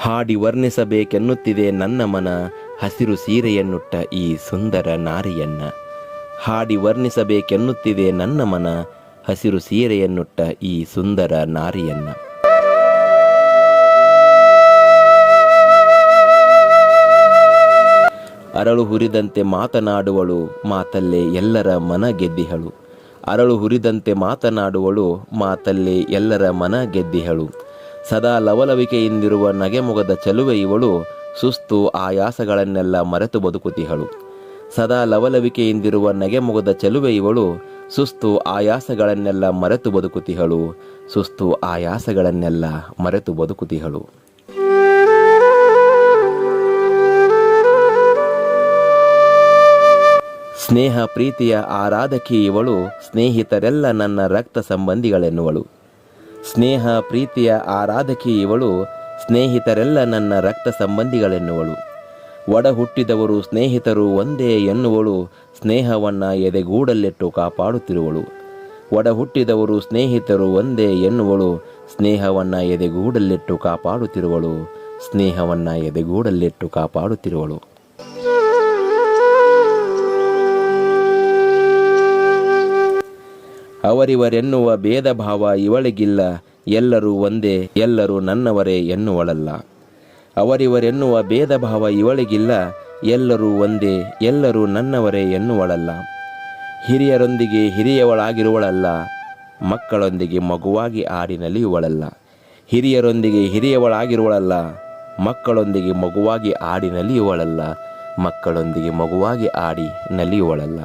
ಹಾಡಿ ವರ್ಣಿಸಬೇಕೆನ್ನುತ್ತಿದೆ ನನ್ನ ಮನ, ಹಸಿರು ಸೀರೆಯನ್ನುಟ್ಟ ಈ ಸುಂದರ ನಾರಿಯನ್ನ. ಹಾಡಿ ವರ್ಣಿಸಬೇಕೆನ್ನುತ್ತಿದೆ ನನ್ನ ಮನ, ಹಸಿರು ಸೀರೆಯನ್ನುಟ್ಟ ಈ ಸುಂದರ ನಾರಿಯನ್ನ. ಅರಳು ಹುರಿದಂತೆ ಮಾತನಾಡುವಳು, ಮಾತಲ್ಲೇ ಎಲ್ಲರ ಮನ ಗೆದ್ದಿಹಳು. ಅರಳು ಹುರಿದಂತೆ ಮಾತನಾಡುವಳು, ಮಾತಲ್ಲೇ ಎಲ್ಲರ ಮನ ಗೆದ್ದಿಹಳು. ಸದಾ ಲವಲವಿಕೆಯಿಂದಿರುವ ನಗೆಮೊಗದ ಚಲುವೆ ಇವಳು ಸುಸ್ತು ಆಯಾಸಗಳನ್ನೆಲ್ಲ ಮರೆತು ಬದುಕುತಿಹಳು ಸದಾ ಲವಲವಿಕೆಯಿಂದಿರುವ ನಗೆಮೊಗದ ಚಲುವೆ ಇವಳು ಸುಸ್ತು ಆಯಾಸಗಳನ್ನೆಲ್ಲ ಮರೆತು ಬದುಕುತಿಹಳು ಸುಸ್ತು ಆಯಾಸಗಳನ್ನೆಲ್ಲ ಮರೆತು ಬದುಕುತಿಹಳು ಸ್ನೇಹ ಪ್ರೀತಿಯ ಆರಾಧಕಿ ಇವಳು ಸ್ನೇಹಿತರೆಲ್ಲ ನನ್ನ ರಕ್ತ ಸಂಬಂಧಿಗಳೆನ್ನುವಳು. ಸ್ನೇಹ, ಪ್ರೀತಿಯ ಆರಾಧಕಿ ಇವಳು ಸ್ನೇಹಿತರೆಲ್ಲ ನನ್ನ ರಕ್ತ ಸಂಬಂಧಿಗಳೆನ್ನುವಳು. ಒಡ ಹುಟ್ಟಿದವರು ಸ್ನೇಹಿತರು ಒಂದೇ ಎನ್ನುವಳು, ಸ್ನೇಹವನ್ನ ಎದೆಗೂಡಲ್ಲಿಟ್ಟು ಕಾಪಾಡುತ್ತಿರುವಳು. ಒಡ ಹುಟ್ಟಿದವರು ಸ್ನೇಹಿತರು ಒಂದೇ ಎನ್ನುವಳು, ಸ್ನೇಹವನ್ನ ಎದೆಗೂಡಲ್ಲಿಟ್ಟು ಕಾಪಾಡುತ್ತಿರುವಳು. ಸ್ನೇಹವನ್ನ ಎದೆಗೂಡಲ್ಲಿಟ್ಟು ಕಾಪಾಡುತ್ತಿರುವಳು. ಅವರಿವರೆನ್ನುವ ಭೇದ ಭಾವ ಇವಳಿಗಿಲ್ಲ, ಎಲ್ಲರೂ ಒಂದೇ, ಎಲ್ಲರೂ ನನ್ನವರೇ ಎನ್ನುವಳಲ್ಲ. ಅವರಿವರೆನ್ನುವ ಭೇದ ಭಾವ ಇವಳಿಗಿಲ್ಲ, ಎಲ್ಲರೂ ಒಂದೇ, ಎಲ್ಲರೂ ನನ್ನವರೇ ಎನ್ನುವಳಲ್ಲ. ಹಿರಿಯರೊಂದಿಗೆ ಹಿರಿಯವಳಾಗಿರುವಳಲ್ಲ, ಮಕ್ಕಳೊಂದಿಗೆ ಮಗುವಾಗಿ ಆಡಿನಲ್ಲಿ ಇವಳಲ್ಲ. ಹಿರಿಯರೊಂದಿಗೆ ಹಿರಿಯವಳಾಗಿರುವಳಲ್ಲ, ಮಕ್ಕಳೊಂದಿಗೆ ಮಗುವಾಗಿ ಆಡಿ ನಲಿಯುವಳಲ್ಲ ಮಕ್ಕಳೊಂದಿಗೆ ಮಗುವಾಗಿ ಆಡಿ ನಲಿಯುವಳಲ್ಲ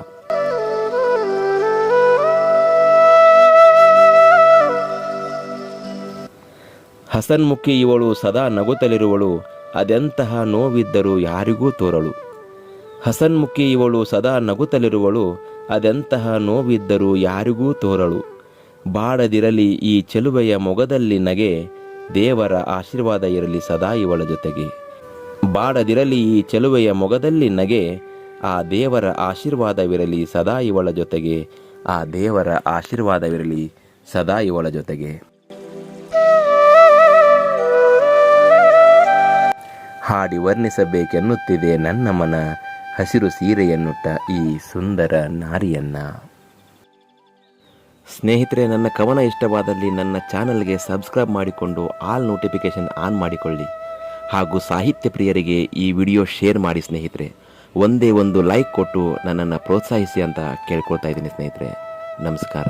ಹಸನ್ಮುಖಿ ಇವಳು ಸದಾ ನಗುತ್ತಲಿರುವಳು, ಅದೆಂತಹ ನೋವಿದ್ದರೂ ಯಾರಿಗೂ ತೋರಳು. ಹಸನ್ಮುಖಿ ಇವಳು ಸದಾ ನಗುತ್ತಲಿರುವಳು, ಅದೆಂತಹ ನೋವಿದ್ದರೂ ಯಾರಿಗೂ ತೋರಳು. ಬಾಡದಿರಲಿ ಈ ಚೆಲುವೆಯ ಮೊಗದಲ್ಲಿ ನಗೆ, ದೇವರ ಆಶೀರ್ವಾದ ಇರಲಿ ಸದಾ ಇವಳ ಜೊತೆಗೆ. ಬಾಡದಿರಲಿ ಈ ಚೆಲುವೆಯ ಮೊಗದಲ್ಲಿ ನಗೆ, ಆ ದೇವರ ಆಶೀರ್ವಾದವಿರಲಿ ಸದಾ ಇವಳ ಜೊತೆಗೆ, ಆ ದೇವರ ಆಶೀರ್ವಾದವಿರಲಿ ಸದಾ ಇವಳ ಜೊತೆಗೆ. ಹಾಡಿ ವರ್ಣಿಸಬೇಕೆನ್ನುತ್ತಿದೆ ನನ್ನ ಮನ ಹಸಿರು ಸೀರೆಯನ್ನುಟ್ಟ ಈ ಸುಂದರ ನಾರಿಯನ್ನ. ಸ್ನೇಹಿತರೆ, ನನ್ನ ಕವನ ಇಷ್ಟವಾದಲ್ಲಿ ನನ್ನ ಚಾನಲ್ಗೆ ಸಬ್ಸ್ಕ್ರೈಬ್ ಮಾಡಿಕೊಂಡು ಆಲ್ ನೋಟಿಫಿಕೇಷನ್ ಆನ್ ಮಾಡಿಕೊಳ್ಳಿ. ಹಾಗೂ ಸಾಹಿತ್ಯ ಪ್ರಿಯರಿಗೆ ಈ ವಿಡಿಯೋ ಶೇರ್ ಮಾಡಿ ಸ್ನೇಹಿತರೆ. ಒಂದೇ ಒಂದು ಲೈಕ್ ಕೊಟ್ಟು ನನ್ನನ್ನು ಪ್ರೋತ್ಸಾಹಿಸಿ ಅಂತ ಕೇಳ್ಕೊಳ್ತಾ ಇದ್ದೀನಿ ಸ್ನೇಹಿತರೆ. ನಮಸ್ಕಾರ.